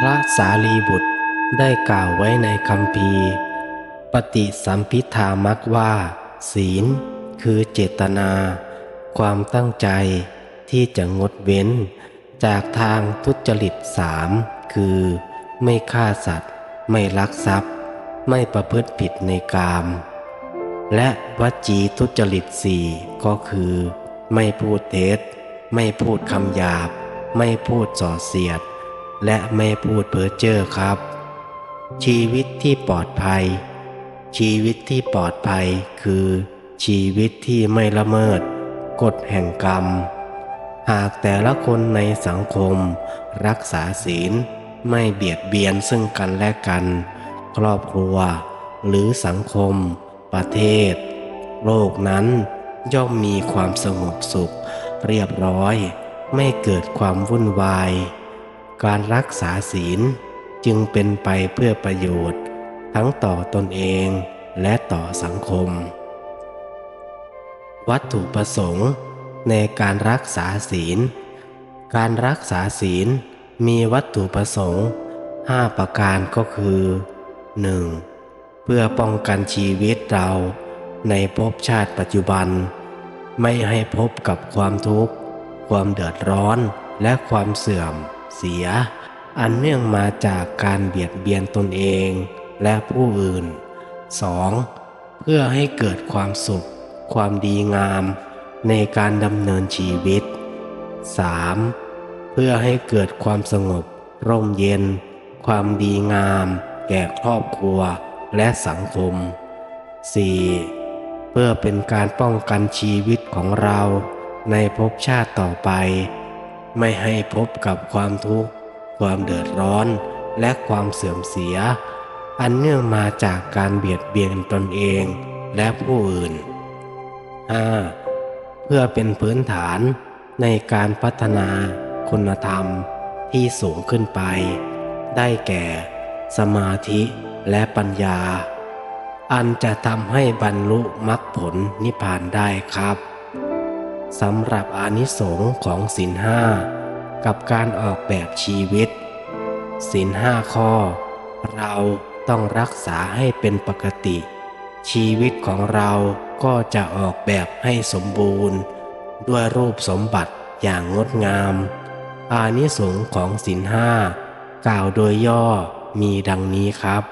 พระสารีบุตรได้กล่าวไว้ในคำพีปฏิสัมพิธามักว่า ศีล คือเจตนา ความตั้งใจที่จะงดเว้น จากทางทุจริตสามคือ ไม่ฆ่าสัตว์ ไม่ลักทรัพย์ ไม่ประพฤติผิดในกาม และวจีทุจริตสี่ก็คือ ไม่พูดเท็จไม่พูดคำหยาบ ไม่พูดส่อเสียด และไม่พูดเพ้อเจ้อครับ ชีวิตที่ปลอดภัย ชีวิตที่ปลอดภัยคือ ชีวิตที่ไม่ละเมิด กฎแห่งกรรม หากแต่ละคนในสังคม รักษาศีลไม่เบียดเบียนซึ่งกันและกัน ครอบครัว หรือสังคม ประเทศ โลกนั้นย่อมมีความสงบสุข เรียบร้อย ไม่เกิดความวุ่นวาย การรักษาศีลจึงเป็นไปเพื่อประโยชน์ ทั้งต่อตนเองและต่อสังคม วัตถุประสงค์ในการรักษาศีล การรักษาศีลมีวัตถุประสงค์ 5 ประการก็คือ 1. เพื่อป้องกันชีวิตเราในภพชาติปัจจุบัน ไม่ให้พบกับความทุกข์ ความเดือดร้อนและความเสื่อม เสีย อันเนื่องมาจากการเบียดเบียนตนเองและผู้อื่น 2. เพื่อให้เกิดความสุข ความดีงาม ในการดำเนินชีวิต 3. เพื่อให้เกิดความสงบ ร่มเย็น ความดีงาม แก่ครอบครัวและสังคม 4. เพื่อเป็นการป้องกันชีวิตของเราในภพชาติต่อไป ไม่ให้พบกับความทุกข์ ความเดือดร้อน และความเสื่อมเสีย อันเนื่องมาจากการเบียดเบียนตนเองและผู้อื่น 5. เพื่อเป็นพื้นฐานในการพัฒนาคุณธรรมที่สูงขึ้นไป ได้แก่ สมาธิและปัญญา อันจะทำให้บรรลุมรรคผลนิพพานได้ครับสำหรับอานิสงส์ของศีลห้า กับการออกแบบชีวิตศีลห้าข้อ เราต้องรักษาให้เป็นปกติ ชีวิตของเราก็จะออกแบบให้สมบูรณ์ ด้วยรูปสมบัติอย่างงดงาม อานิสงส์ของศีลห้ากล่าวโดยย่อมีดังนี้ครับ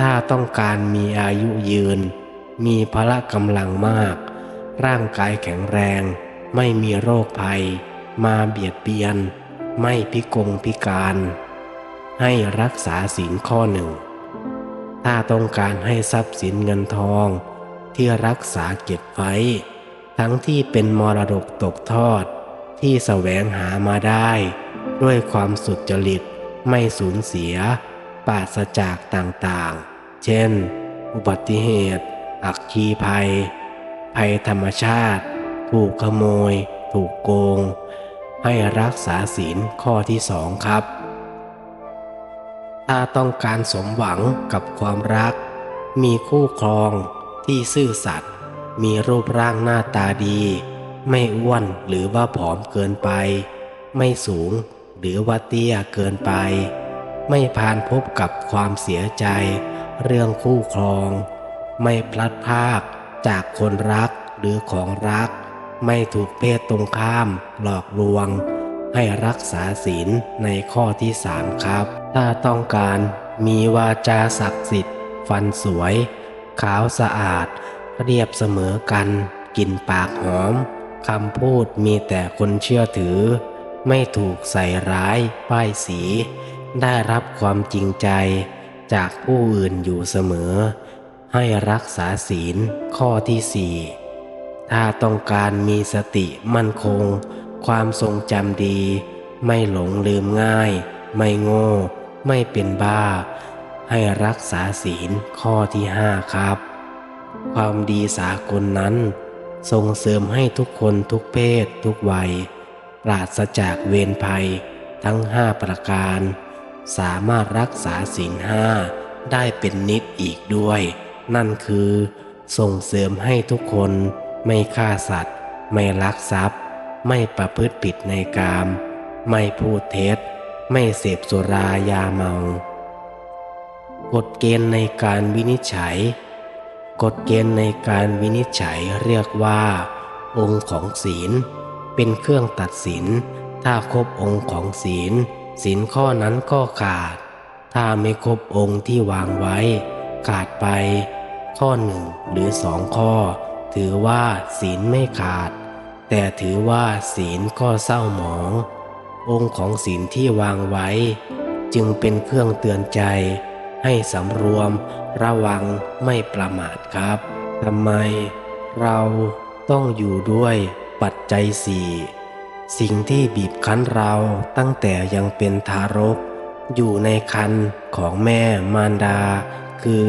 ถ้าต้องการมีอายุยืน มีพละกำลังมาก ร่างกายแข็งแรง ไม่มีโรคภัย มาเบียดเบียน ไม่พิกงพิการ ให้รักษาศีลข้อหนึ่ง ถ้าต้องการให้ทรัพย์สินเงินทอง ที่รักษาเก็บไว้ ทั้งที่เป็นมรดกตกทอด ที่แสวงหามาได้ ด้วยความสุจริตไม่สูญเสีย ปราศจากต่างๆ เช่น อุบัติเหตุ อักคีภัย ภัยธรรมชาติ ถูกขโมย ถูกโกง ให้รักษาศีลข้อที่สองครับ ถ้าต้องการสมหวังกับความรัก มีคู่ครองที่ซื่อสัตย์มีรูปร่างหน้าตาดี ไม่อ้วนหรือว่าผอมเกินไป ไม่สูงหรือว่าเตี้ยเกินไป ไม่พานพบกับความเสียใจ เรื่องคู่ครอง ไม่พลัดพากจากคนรักหรือของรัก ไม่ถูกเพศตรงข้าม หลอกลวง ให้รักษาศีลในข้อที่สามครับ ถ้าต้องการมีวาจาศักดิ์สิทธิ์ ฟันสวย ขาวสะอาด เรียบเสมอกันกลิ่นปากหอมคำพูดมีแต่คนเชื่อถือ ไม่ถูกใส่ร้ายป้ายสี ได้รับความจริงใจ จากผู้อื่นอยู่เสมอ ให้รักษาศีลข้อที่สี่ ถ้าต้องการมีสติมั่นคง ความทรงจำดี ไม่หลงลืมง่าย ไม่โง่ ไม่เป็นบ้า ให้รักษาศีลข้อที่ห้าครับ ความดีสากลนั้น ส่งเสริมให้ทุกคนทุกเพศทุกวัย ปราศจากเวรภัยทั้งห้าประการ สามารถรักษาศีลห้าได้เป็นนิดอีกด้วย นั่นคือ ส่งเสริมให้ทุกคน ไม่ฆ่าสัตว์ ไม่ลักทรัพย์ ไม่ประพฤติผิดในกาม ไม่พูดเท็จ ไม่เสพสุรายาเมา กฎเกณฑ์ในการวินิจฉัย กฎเกณฑ์ในการวินิจฉัยเรียกว่า องค์ของศีล เป็นเครื่องตัดสิน ถ้าครบองค์ของศีลศีลข้อนั้นก็ขาด ถ้าไม่ครบองค์ที่วางไว้ ขาดไป ข้อหนึ่งหรือสองข้อ ถือว่าศีลไม่ขาด แต่ถือว่าศีลก็เศร้าหมอง องค์ของศีลที่วางไว้ จึงเป็นเครื่องเตือนใจ ให้สำรวมระวังไม่ประมาทครับทำไม เราต้องอยู่ด้วยปัจจัยสี่สิ่งที่บีบคั้นเราตั้งแต่ยังเป็นทารก อยู่ในคันของแม่มารดา คือ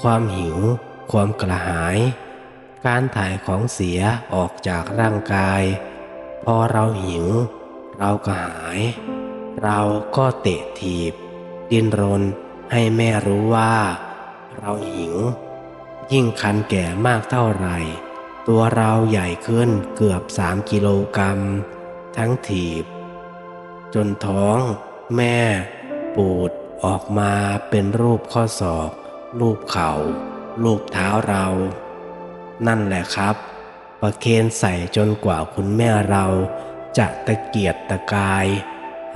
ความหิว ความกระหาย การถ่ายของเสียออกจากร่างกาย พอเราหิว เรากระหาย เราก็เตะถีบ ดิ้นรนให้แม่รู้ว่า เราหิว ยิ่งคันแก่มากเท่าไหร่ ตัวเราใหญ่ขึ้นเกือบสามกิโลกรัม ทั้งถีบ จนท้อง แม่ ปูดออกมาเป็นรูปข้อศอก รูปเข่ารูปเท้าเรา นั่นแหละครับ ประเคนใส่จนกว่าคุณแม่เราจะตะเกียกตะกาย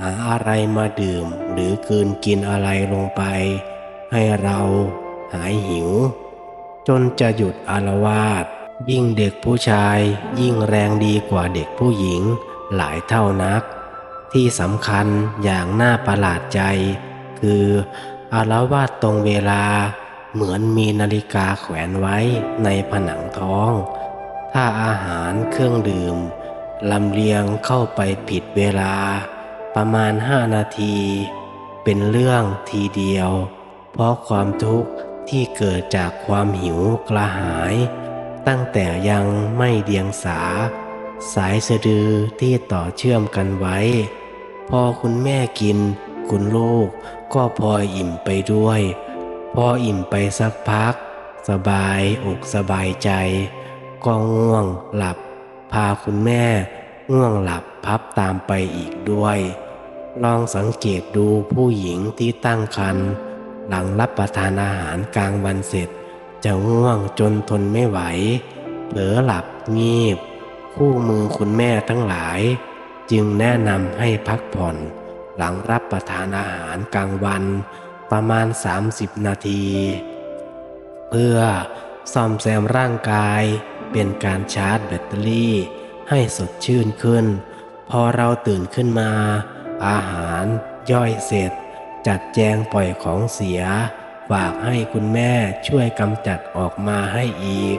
หาอะไรมาดื่มหรือกืนกินอะไรลงไป ให้เราหายหิว จนจะหยุดอารวาสยิ่งเด็กผู้ชาย ยิ่งแรงดีกว่าเด็กผู้หญิงหลายเท่านัก ที่สำคัญอย่างน่าประหลาดใจ คืออารวาสตรงเวลา เหมือนมีนาฬิกาแขวนไว้ในผนังท้อง ถ้าอาหารเครื่องดื่มลำเลียงเข้าไปผิดเวลา ประมาณห้านาที เป็นเรื่องทีเดียว เพราะความทุกข์ที่เกิดจากความหิวกระหาย ตั้งแต่ยังไม่เดียงสา สายสะดือที่ต่อเชื่อมกันไว้ พอคุณแม่กิน คุณลูกก็พลอยอิ่มไปด้วย ออิ่มไปสักพัก สบายอกสบายใจ ก็ง่วงหลับ พาคุณแม่ง่วงหลับพับตามไปอีกด้วย ลองสังเกตดูผู้หญิงที่ตั้งครรภ์หลังรับประทานอาหารกลางวันเสร็จ จะง่วงจนทนไม่ไหว เผลอหลับงีบ คู่มือคุณแม่ทั้งหลาย จึงแนะนำให้พักผ่อน หลังรับประทานอาหารกลางวัน ประมาณ 30 นาที เพื่อซ่อมแซมร่างกายเป็นการชาร์จแบตเตอรี่ ให้สดชื่นขึ้น พอเราตื่นขึ้นมา อาหารย่อยเสร็จ จัดแจงปล่อยของเสีย ฝากให้คุณแม่ช่วยกำจัดออกมาให้อีก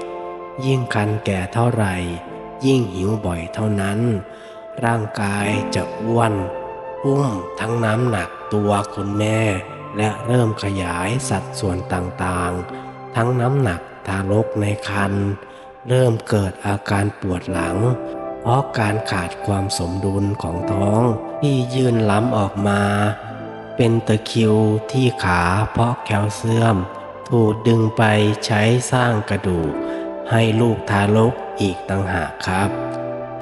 ยิ่งคันแก่เท่าไหร่ ยิ่งหิวบ่อยเท่านั้น ร่างกายจะอ้วนอุ้มทั้งน้ำหนักตัวคุณแม่ และเริ่มขยายสัดส่วนต่างๆ ทั้งน้ำหนักทารกในครรภ์เริ่มเกิดอาการปวดหลัง เพราะการขาดความสมดุลของท้องที่ยื่นล้ำออกมา เป็นตะคิวที่ขาเพราะแคลเซียม ถูกดึงไปใช้สร้างกระดูก ให้ลูกทารกอีกต่างหากครับ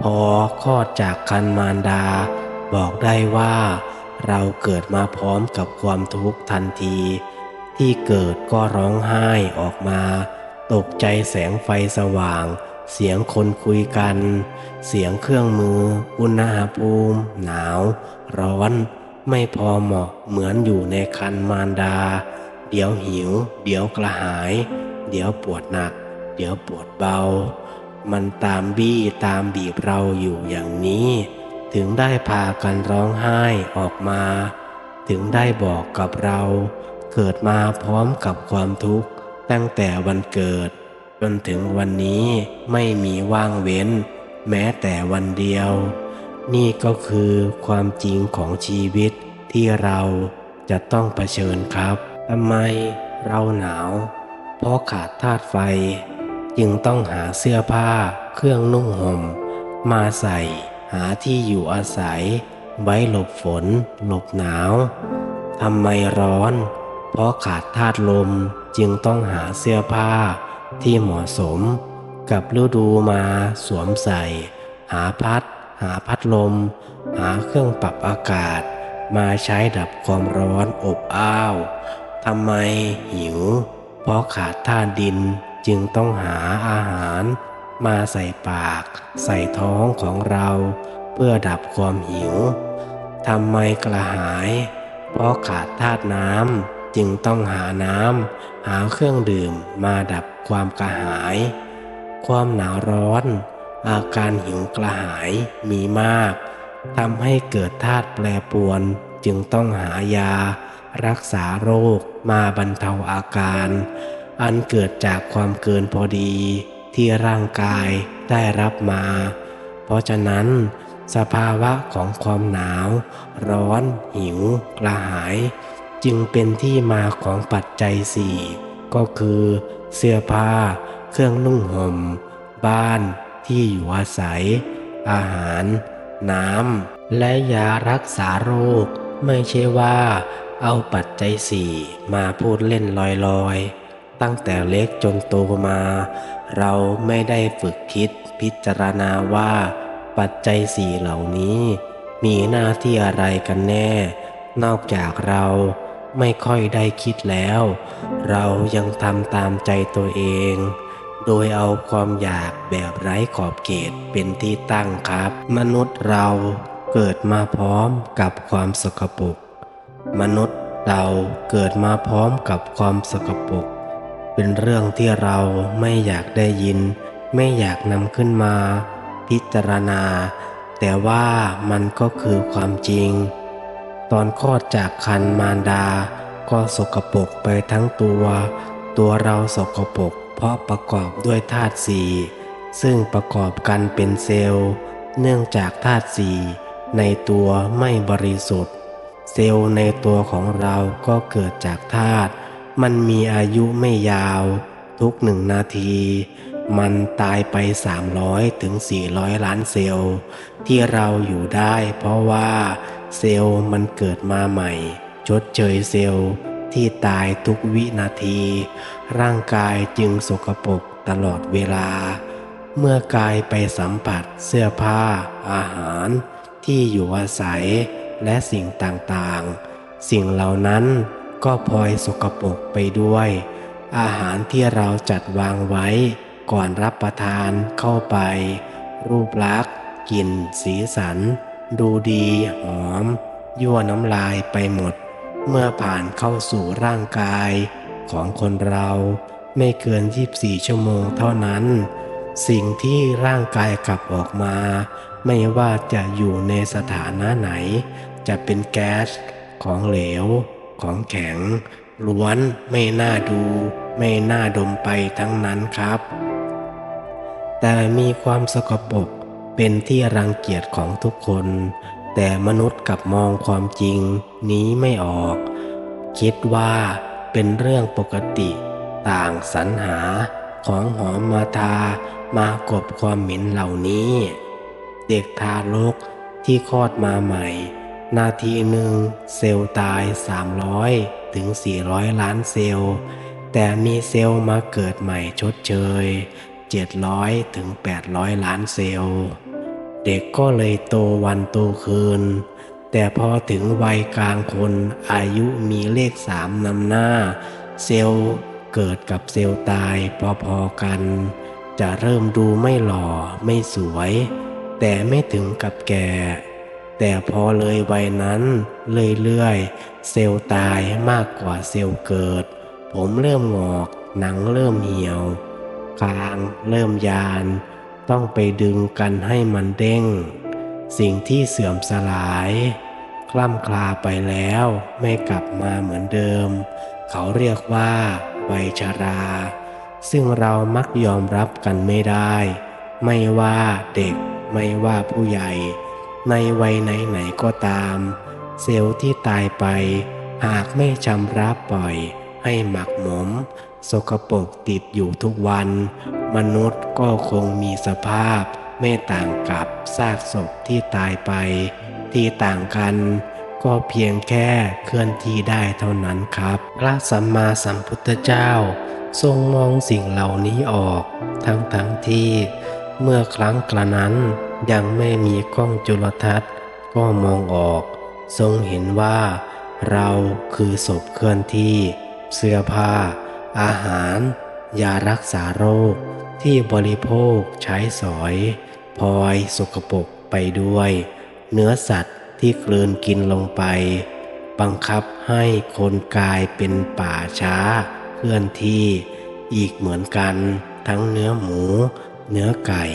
พอคลอดจากคันมารดา บอกได้ว่า เราเกิดมาพร้อมกับความทุกข์ทันที ที่เกิดก็ร้องไห้ออกมา ตกใจแสงไฟสว่าง เสียงคนคุยกัน เสียงเครื่องมือ อุณหภูมิหนาว ร้อน ไม่พอเหมาะเหมือนอยู่ในคันมารดา เดี๋ยวหิว เดี๋ยวกระหาย เดี๋ยวปวดหนัก เดี๋ยวปวดเบา มันตามบี้ตามบีบเราอยู่อย่างนี้ ถึงได้พากันร้องไห้ออกมา ถึงได้บอกกับเรา เกิดมาพร้อมกับความทุกข์ตั้งแต่วันเกิด จนถึงวันนี้ไม่มีว่างเว้น แม้แต่วันเดียว นี่ก็คือความจริงของชีวิตที่เราจะต้องเผชิญครับทำไมเราหนาว เพราะขาดธาตุไฟ จึงต้องหาเสื้อผ้าเครื่องนุ่งห่มมาใส่ หาที่อยู่อาศัย ไว้หลบฝน หลบหนาวทำไมร้อน เพราะขาดธาตุลมจึงต้องหาเสื้อผ้าที่เหมาะสม กับฤดูมาสวมใส่ หาพัด หาพัดลม หาเครื่องปรับอากาศ มาใช้ดับความร้อนอบอ้าวทำไมหิว เพราะขาดธาตุดินจึงต้องหาอาหาร มาใส่ปาก ใส่ท้องของเรา เพื่อดับความหิวทำไมกระหาย เพราะขาดธาตุน้ำจึงต้องหาน้ำหาเครื่องดื่มมาดับความกระหาย ความหนาวร้อน อาการหิวกระหายมีมากทำให้เกิดธาตุแปรปรวนจึงต้องหายา รักษาโรคมาบรรเทาอาการ อันเกิดจากความเกินพอดี ที่ร่างกายได้รับมา เพราะฉะนั้น สภาวะของความหนาว ร้อน หิว กระหาย จึงเป็นที่มาของปัจจัยสี่ก็คือ เสื้อผ้า เครื่องนุ่งห่ม บ้าน ที่อยู่อาศัย อาหาร น้ำ และยารักษาโรค ไม่ใช่ว่า เอาปัจจัยสี่มาพูดเล่นลอยๆ ตั้งแต่เล็กจนโตมา เราไม่ได้ฝึกคิดพิจารณาว่า ปัจจัยสี่เหล่านี้ มีหน้าที่อะไรกันแน่ นอกจากเราไม่ค่อยได้คิดแล้ว เรายังทำตามใจตัวเอง โดยเอาความอยากแบบไร้ขอบเขตเป็นที่ตั้งครับ มนุษย์เราเกิดมาพร้อมกับความสกปรกมนุษย์เราเกิดมาพร้อมกับความสกปรก เป็นเรื่องที่เราไม่อยากได้ยิน ไม่อยากนำขึ้นมา พิจารณา แต่ว่ามันก็คือความจริง ตอนคลอดจากคันมารดา ก็สกปรกไปทั้งตัว ตัวเราสกปรกเพราะประกอบด้วยธาตุสี่ซึ่งประกอบกันเป็นเซลล์ เนื่องจากธาตุสี่ในตัวไม่บริสุทธิ์ เซลล์ในตัวของเราก็เกิดจากธาตุ มันมีอายุไม่ยาว ทุกหนึ่งนาที มันตายไป 300ถึง400 ล้านเซลล์ ที่เราอยู่ได้เพราะว่าเซลล์มันเกิดมาใหม่ ชดเชยเซลล์ที่ตายทุกวินาที ร่างกายจึงสกปรกตลอดเวลา เมื่อกายไปสัมผัสเสื้อผ้า อาหาร ที่อยู่อาศัยและสิ่งต่างๆ สิ่งเหล่านั้น ก็พลอยสกปรกไปด้วย อาหารที่เราจัดวางไว้ก่อนรับประทานเข้าไป รูปลักษณ์กลิ่น สีสัน ดูดีหอม ยั่วน้ำลายไปหมด เมื่อผ่านเข้าสู่ร่างกายของคนเราไม่เกิน 24 ชั่วโมงเท่านั้น สิ่งที่ร่างกายขับออกมา ไม่ว่าจะอยู่ในสถานะไหน จะเป็นแก๊สของเหลว ของแข็งล้วนไม่น่าดู ไม่น่าดมไปทั้งนั้นครับ แต่มีความสกปรกเป็นที่รังเกียจของทุกคน แต่มนุษย์กลับมองความจริงนี้ไม่ออก คิดว่าเป็นเรื่องปกติ ต่างสรรหาของหอมมาทามากบความเหม็นเหล่านี้ เด็กทารกที่คลอดมาใหม่ นาทีหนึ่งเซลล์ตาย 300 ถึง 400 ล้านเซลล์ แต่มีเซลล์มาเกิดใหม่ชดเชย 700 ถึง 800 ล้านเซลล์ เด็กก็เลยโตวันโตคืน แต่พอถึงวัยกลางคนอายุมีเลขสามนำหน้า เซลล์เกิดกับเซลล์ตายพอๆกัน จะเริ่มดูไม่หล่อไม่สวย แต่ไม่ถึงกับแก่ แต่พอเลยวัยนั้นเรื่อยๆ เซลล์ตายมากกว่าเซลล์เกิด ผมเริ่มงอก หนังเริ่มเหี่ยวคางเริ่มยาน ต้องไปดึงกันให้มันเด้ง สิ่งที่เสื่อมสลาย คล่ำคลาไปแล้วไม่กลับมาเหมือนเดิม เขาเรียกว่าวัยชรา ซึ่งเรามักยอมรับกันไม่ได้ ไม่ว่าเด็กไม่ว่าผู้ใหญ่ ในวัยไหนๆก็ตาม เซลล์ที่ตายไป หากไม่ชำระปล่อย ให้หมักหมม สกปรกติดอยู่ทุกวัน มนุษย์ก็คงมีสภาพ ไม่ต่างกับซากศพที่ตายไป ที่ต่างกัน ก็เพียงแค่เคลื่อนที่ได้เท่านั้นครับ พระสัมมาสัมพุทธเจ้า ทรงมองสิ่งเหล่านี้ออก ทั้งทั้งที่เมื่อครั้งกระนั้น ยังไม่มีกล้องจุลทรรศน์ ก็มองออก ทรงเห็นว่า เราคือศพเคลื่อนที่ เสื้อผ้า อาหาร ยารักษาโรค ที่บริโภคใช้สอยพลอยสกปรกไปด้วย เนื้อสัตว์ที่กลืนกินลงไป บังคับให้คนกลายเป็นป่าช้า เคลื่อนที่ อีกเหมือนกัน ทั้งเนื้อหมู เนื้อไก่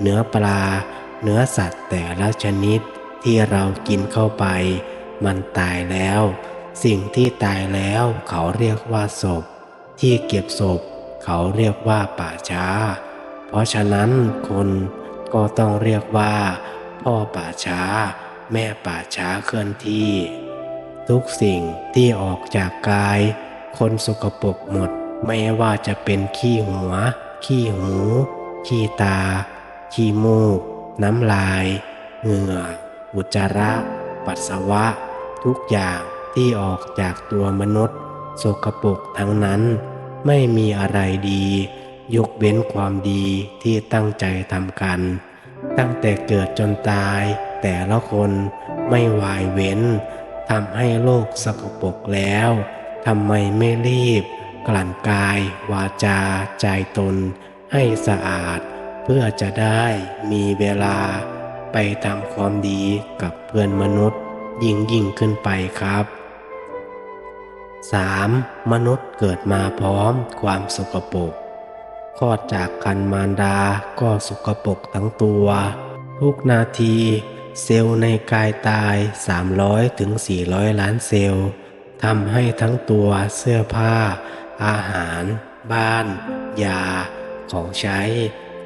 เนื้อปลา เนื้อสัตว์แต่ละชนิดที่เรากินเข้าไป มันตายแล้ว สิ่งที่ตายแล้วเขาเรียกว่าศพ ที่เก็บศพ เขาเรียกว่าป่าช้า เพราะฉะนั้นคนก็ต้องเรียกว่า พ่อป่าช้า แม่ป่าช้าเคลื่อนที่ ทุกสิ่งที่ออกจากกาย คนสกปรกหมดไม่ว่าจะเป็นขี้หัว ขี้หู ขี้ตา ขี้มูก น้ำลาย เหงื่อ อุจจาระ ปัสสาวะ ทุกอย่างที่ออกจากตัวมนุษย์ สกปรกทั้งนั้น ไม่มีอะไรดี ยกเว้นความดีที่ตั้งใจทำกัน ตั้งแต่เกิดจนตาย แต่ละคนไม่วายเว้นทำให้โลกสกปรกแล้วทำไมไม่รีบ กลั่นกายวาจาใจตนให้สะอาด เพื่อจะได้มีเวลาไปทำความดีกับเพื่อนมนุษย์ยิ่งยิ่งขึ้นไปครับ 3. มนุษย์เกิดมาพร้อมความสกปรกคลอดจากคันมารดาก็สกปรกทั้งตัว ทุกนาที เซลล์ในกายตาย 300ถึง400 ล้านเซลล์ทำให้ทั้งตัวเสื้อผ้า อาหาร บ้าน ยา ของใช้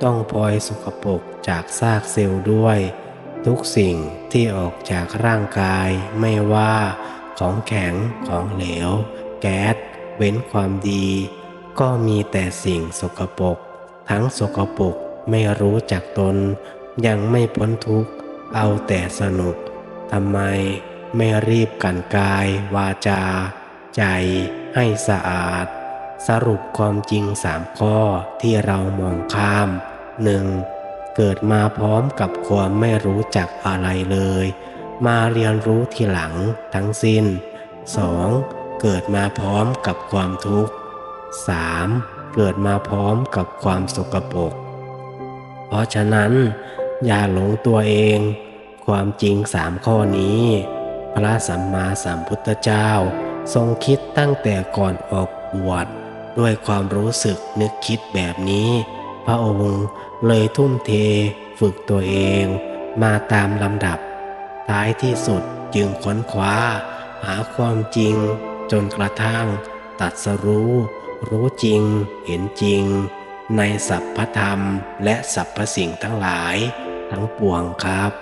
ต้องพลอยสกปกจากซากเซลล์ด้วย ทุกสิ่งที่ออกจากร่างกายไม่ว่าของแข็งของเหลว แก๊สเว้นความดี ก็มีแต่สิ่งสกปรกทั้งสกปรกไม่รู้จักตน ยังไม่พ้นทุกข์ เอาแต่สนุกทำไมไม่รีบกันกายวาจา ใจให้สะอาด สรุปความจริงสามข้อที่เรามองข้ามหนึ่งเกิดมาพร้อมกับความไม่รู้จักอะไรเลย มาเรียนรู้ทีหลังทั้งสิ้น 2. เกิดมาพร้อมกับความทุกข์ 3. เกิดมาพร้อมกับความสกปรกเพราะฉะนั้น อย่าหลงตัวเอง ความจริงสามข้อนี้ พระสัมมาสัมพุทธเจ้า ทรงคิดตั้งแต่ก่อนออกบวช ด้วยความรู้สึกนึกคิดแบบนี้ พระองค์เลยทุ่มเทฝึกตัวเองมาตามลำดับ ท้ายที่สุดจึงค้นคว้า หาความจริงจนกระทั่ง ตัดสรู้ รู้จริงเห็นจริง ในสัพพธรรมและสรรพสิ่งทั้งหลายทั้งปวงครับ